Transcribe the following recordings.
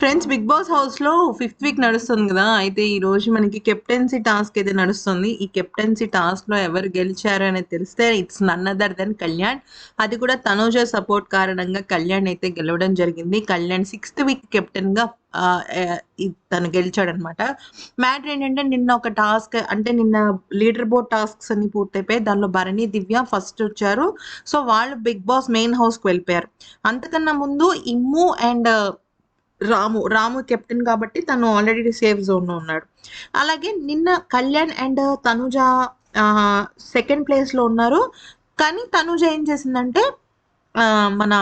Friends Big Boss హౌస్లో fifth week నడుస్తుంది కదా. అయితే ఈ రోజు మనకి కెప్టెన్సీ టాస్క్ అయితే నడుస్తుంది. ఈ కెప్టెన్సీ టాస్క్లో ఎవరు గెలిచారు అనేది తెలిస్తే it's none other than Kalyan అది కూడా తనూజ సపోర్ట్ కారణంగా కళ్యాణ్ అయితే గెలవడం జరిగింది. కళ్యాణ్ సిక్స్త్ వీక్ కెప్టెన్గా తను గెలిచాడు అనమాట మ్యాటర్ ఏంటంటే నిన్న ఒక టాస్క్ అంటే నిన్న లీడర్ బోర్డ్ టాస్క్స్ అన్ని పూర్తయిపోయి దానిలో భరణి దివ్య ఫస్ట్ వచ్చారు. సో వాళ్ళు బిగ్ బాస్ మెయిన్ హౌస్కి వెళ్ళిపోయారు. అంతకన్నా ముందు ఇమ్ము అండ్ రాము రాము కెప్టెన్ కాబట్టి తను ఆల్రెడీ సేఫ్ జోన్లో ఉన్నాడు. అలాగే నిన్న కళ్యాణ్ అండ్ తనుజ సెకండ్ ప్లేస్లో ఉన్నారు. కానీ తనుజ ఏం చేసిందంటే ఆ, మన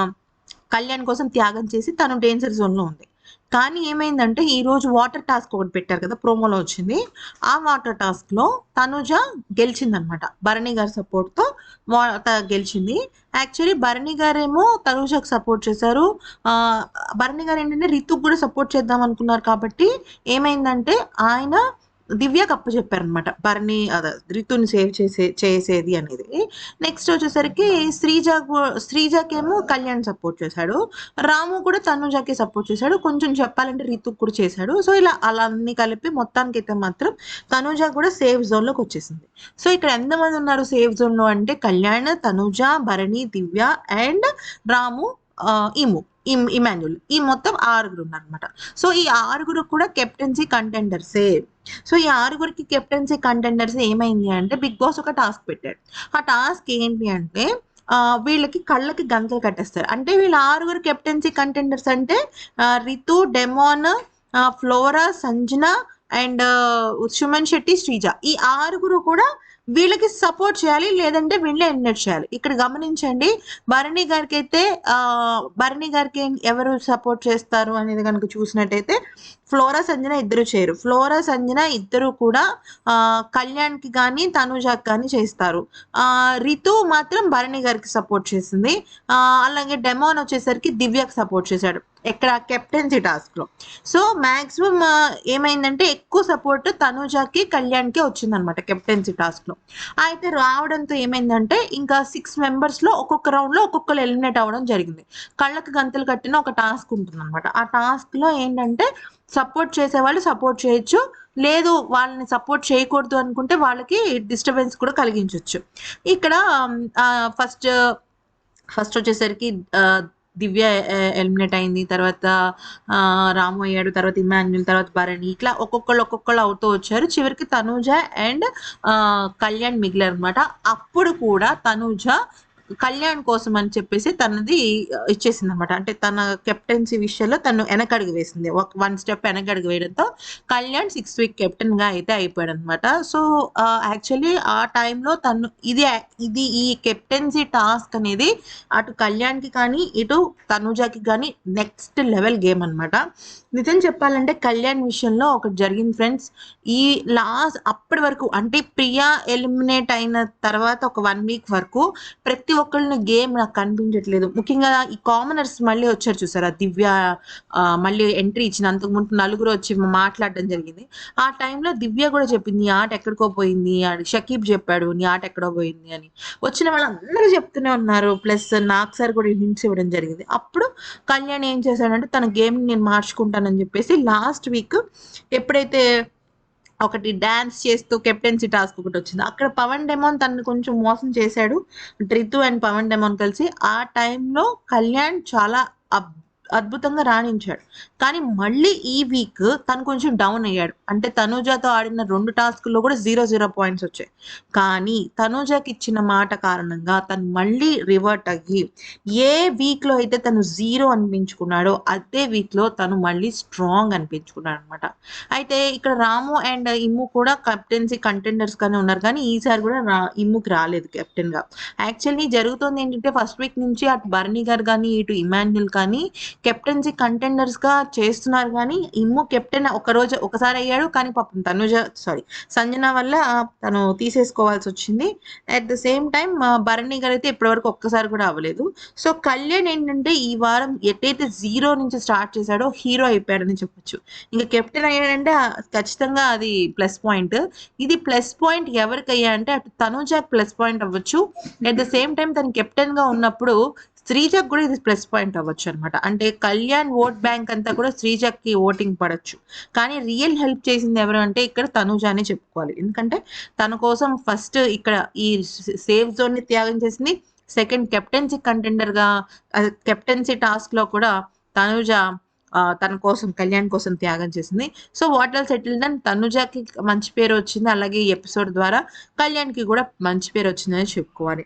కళ్యాణ్ కోసం త్యాగం చేసి తను డేంజర్ జోన్లో ఉంది. కానీ ఏమైందంటే ఈరోజు వాటర్ టాస్క్ ఒకటి పెట్టారు కదా ప్రోమోలో వచ్చింది. ఆ వాటర్ టాస్క్లో తనుజ గెలిచిందనమాట. భరణి గారి సపోర్ట్తో వా- గెలిచింది. యాక్చువల్లీ భరణి గారేమో తనుజకు సపోర్ట్ చేశారు. భరణి గారు ఏంటంటే రితుకు కూడా సపోర్ట్ చేద్దాం అనుకున్నారు కాబట్టి ఏమైందంటే ఆయన దివ్యకు అప్పు చెప్పారనమాట భరణి అదే రితుని సేవ్ చేసే చేసేది అనేది. నెక్స్ట్ వచ్చేసరికి శ్రీజ శ్రీజకేమో కళ్యాణ్ సపోర్ట్ చేశాడు. రాము కూడా తనుజాకి సపోర్ట్ చేశాడు. కొంచెం చెప్పాలంటే రితుక్ కూడా చేశాడు. సో ఇలా అలా అన్ని కలిపి మొత్తానికి అయితే మాత్రం తనుజ కూడా సేఫ్ జోన్లోకి వచ్చేసింది. సో ఇక్కడ ఎంతమంది ఉన్నారు సేఫ్ జోన్లో అంటే కళ్యాణ్ తనుజ భరణి దివ్య అండ్ రాము. ఇము ఇమ్ ఇమాన్యుల్. ఈ మొత్తం ఆరుగురు ఉన్నారనమాట సో ఈ ఆరుగురు కూడా కెప్టెన్సీ కంటెండర్సే. సో ఈ ఆరుగురికి కెప్టెన్సీ కంటెండర్స్ ఏమైంది అంటే బిగ్ బాస్ ఒక టాస్క్ పెట్టాడు ఆ టాస్క్ ఏంటి అంటే వీళ్ళకి కళ్ళకి గంతలు కట్టేస్తారు. అంటే వీళ్ళ ఆరుగురు కెప్టెన్సీ కంటెండర్స్ అంటే Ritu Demon flora Sanjana and Suman Shetty Sreeja. ఈ ఆరుగురు కూడా వీళ్ళకి సపోర్ట్ చేయాలి లేదంటే వీళ్ళే ఎలిమినేట్ చేయాలి. ఇక్కడ గమనించండి భరణి గారికి అయితే ఆ, భరణి గారికి ఎవరు సపోర్ట్ చేస్తారు అనేది కనుక చూసినట్టయితే ఫ్లోరా సంజన ఇద్దరు చేయరు. ఫ్లోరా సంజన ఇద్దరు కూడా కళ్యాణ్కి కానీ తనుజాకి కానీ చేస్తారు. రితు మాత్రం భరణి గారికి సపోర్ట్ చేసింది. అలాగే డెమోన్ వచ్చేసరికి దివ్యకి సపోర్ట్ చేశాడు. ఎక్కడ కెప్టెన్సీ టాస్క్లో సో మాక్సిమం ఏమైందంటే ఎక్కువ సపోర్ట్ తనుజాకి కళ్యాణ్కి వచ్చిందనమాట కెప్టెన్సీ టాస్క్లో. అయితే రావడంతో ఏమైందంటే ఇంకా సిక్స్ మెంబర్స్లో ఒక్కొక్క రౌండ్లో ఒక్కొక్కరు ఎలిమినేట్ అవ్వడం జరిగింది. కళ్ళకు గంతలు కట్టిన ఒక టాస్క్ ఉంటుంది అనమాట ఆ టాస్క్లో ఏంటంటే సపోర్ట్ చేసే వాళ్ళు సపోర్ట్ చేయొచ్చు. లేదు వాళ్ళని సపోర్ట్ చేయకూడదు అనుకుంటే వాళ్ళకి డిస్టర్బెన్స్ కూడా కలిగించవచ్చు ఇక్కడ ఫస్ట్ ఫస్ట్ వచ్చేసరికి దివ్య ఎలిమినేట్ అయింది. తర్వాత రాము అయ్యాడు. తర్వాత ఇమాన్యుల్ తర్వాత భరణి. ఇట్లా ఒక్కొక్కళ్ళు ఒక్కొక్కళ్ళు అవుతూ వచ్చారు. చివరికి తనూజ అండ్ కళ్యాణ్ మిగిలారు అనమాట అప్పుడు కూడా తనూజ కళ్యాణ్ కోసం అని చెప్పేసి తనది ఇచ్చేసింది అనమాట అంటే తన కెప్టెన్సీ విషయంలో తను వెనకడుగు వేసింది. ఒక వన్ స్టెప్ వెనకడుగు వేయడంతో కళ్యాణ్ సిక్స్ వీక్ కెప్టెన్గా అయితే అయిపోయాడు అనమాట సో యాక్చువల్లీ ఆ టైంలో తను ఇది ఇది ఈ కెప్టెన్సీ టాస్క్ అనేది అటు కళ్యాణ్కి కానీ ఇటు తనుజాకి కానీ నెక్స్ట్ లెవెల్ గేమ్ అన్నమాట నిజం చెప్పాలంటే కళ్యాణ్ విషయంలో ఒకటి జరిగింది ఫ్రెండ్స్. ఈ లాస్ట్ అప్పటి వరకు అంటే ప్రియా ఎలిమినేట్ అయిన తర్వాత ఒక వన్ వీక్ వరకు ప్రతి ఒక్కళ్ళని గేమ్ నాకు కనిపించట్లేదు. ముఖ్యంగా ఈ కామనర్స్ మళ్ళీ వచ్చారు చూసారా? దివ్య మళ్ళీ ఎంట్రీ ఇచ్చిన అంతకుముందు నలుగురు వచ్చి మాట్లాడడం జరిగింది. ఆ టైంలో దివ్య కూడా చెప్పింది నీ ఆట ఎక్కడికో పోయింది షకీబ్ చెప్పాడు నీ ఆట ఎక్కడో పోయింది అని. వచ్చిన వాళ్ళందరూ చెప్తూనే ఉన్నారు. ప్లస్ నాకు సార్ కూడా హింట్స్ ఇవ్వడం జరిగింది. అప్పుడు కళ్యాణ్ ఏం చేశాడంటే తన గేమ్ నేను మార్చుకుంటానని చెప్పేసి లాస్ట్ వీక్ ఎప్పుడైతే ఒకటి డాన్స్ చేస్తూ కెప్టెన్సీ టాస్క్ ఒకటి వచ్చింది. అక్కడ పవన్ డెమోన్ తను కొంచెం మోసం చేశాడు. రితు అండ్ పవన్ డెమోన్ కలిసి. ఆ టైంలో కళ్యాణ్ చాలా అబ్- అద్భుతంగా రాణించాడు. కానీ మళ్ళీ ఈ వీక్ తను కొంచెం డౌన్ అయ్యాడు. అంటే తనూజాతో ఆడిన రెండు టాస్క్లో కూడా జీరో జీరో పాయింట్స్ వచ్చాయి. కానీ తనూజాకి ఇచ్చిన మాట కారణంగా తను మళ్ళీ రివర్ట్ అయ్యి ఏ వీక్లో అయితే తను జీరో అనిపించుకున్నాడో అదే వీక్లో తను మళ్ళీ స్ట్రాంగ్ అనిపించుకున్నాడు అనమాట అయితే ఇక్కడ రాము అండ్ ఇమ్ము కూడా కెప్టెన్సీ కంటెండర్స్ గానే ఉన్నారు. కానీ ఈసారి కూడా రా ఇమ్ముకి రాలేదు కెప్టెన్గా. యాక్చువల్లీ జరుగుతుంది ఏంటంటే ఫస్ట్ వీక్ నుంచి అటు బర్నిగర్ గారు కానీ ఇటు ఇమాన్యుల్ కానీ కెప్టెన్సీ కంటెండర్స్గా చేస్తున్నారు కానీ ఇమ్ము కెప్టెన్ ఒకరోజు ఒకసారి అయ్యాడు కానీ పాపం తనుజ సారీ సంజన వల్ల తను తీసేసుకోవాల్సి వచ్చింది. At the same time Bharani గారు అయితే ఇప్పటివరకు ఒక్కసారి కూడా అవ్వలేదు. సో కళ్యాణ్ ఏంటంటే ఈ వారం ఎట్టయితే జీరో నుంచి స్టార్ట్ చేశాడో హీరో అయిపోయాడని చెప్పొచ్చు. ఇంకా కెప్టెన్ అయ్యాడంటే ఖచ్చితంగా అది ప్లస్ పాయింట్ ఇది ప్లస్ పాయింట్ ఎవరికి అయ్యా అంటే అటు తనుజాకి ప్లస్ పాయింట్ అవ్వచ్చు. అట్ ద సేమ్ టైం తను కెప్టెన్గా ఉన్నప్పుడు శ్రీజకు కూడా ఇది ప్లస్ పాయింట్ అవ్వచ్చు అనమాట అంటే కళ్యాణ్ ఓట్ బ్యాంక్ అంతా కూడా శ్రీజకి ఓటింగ్ పడచ్చు. కానీ రియల్ హెల్ప్ చేసింది ఎవరు అంటే ఇక్కడ తనుజానే చెప్పుకోవాలి. ఎందుకంటే తన కోసం ఫస్ట్ ఇక్కడ ఈ సేఫ్ జోన్ని త్యాగం చేసింది సెకండ్ కెప్టెన్సీ కంటెండర్గా కెప్టెన్సీ టాస్క్లో కూడా తనుజ తన కోసం కళ్యాణ్ కోసం త్యాగం చేసింది. సో వాటర్ సెటిల్ దన్ తనుజకి మంచి పేరు వచ్చింది. అలాగే ఈ ఎపిసోడ్ ద్వారా కళ్యాణ్కి కూడా మంచి పేరు వచ్చిందని చెప్పుకోవాలి.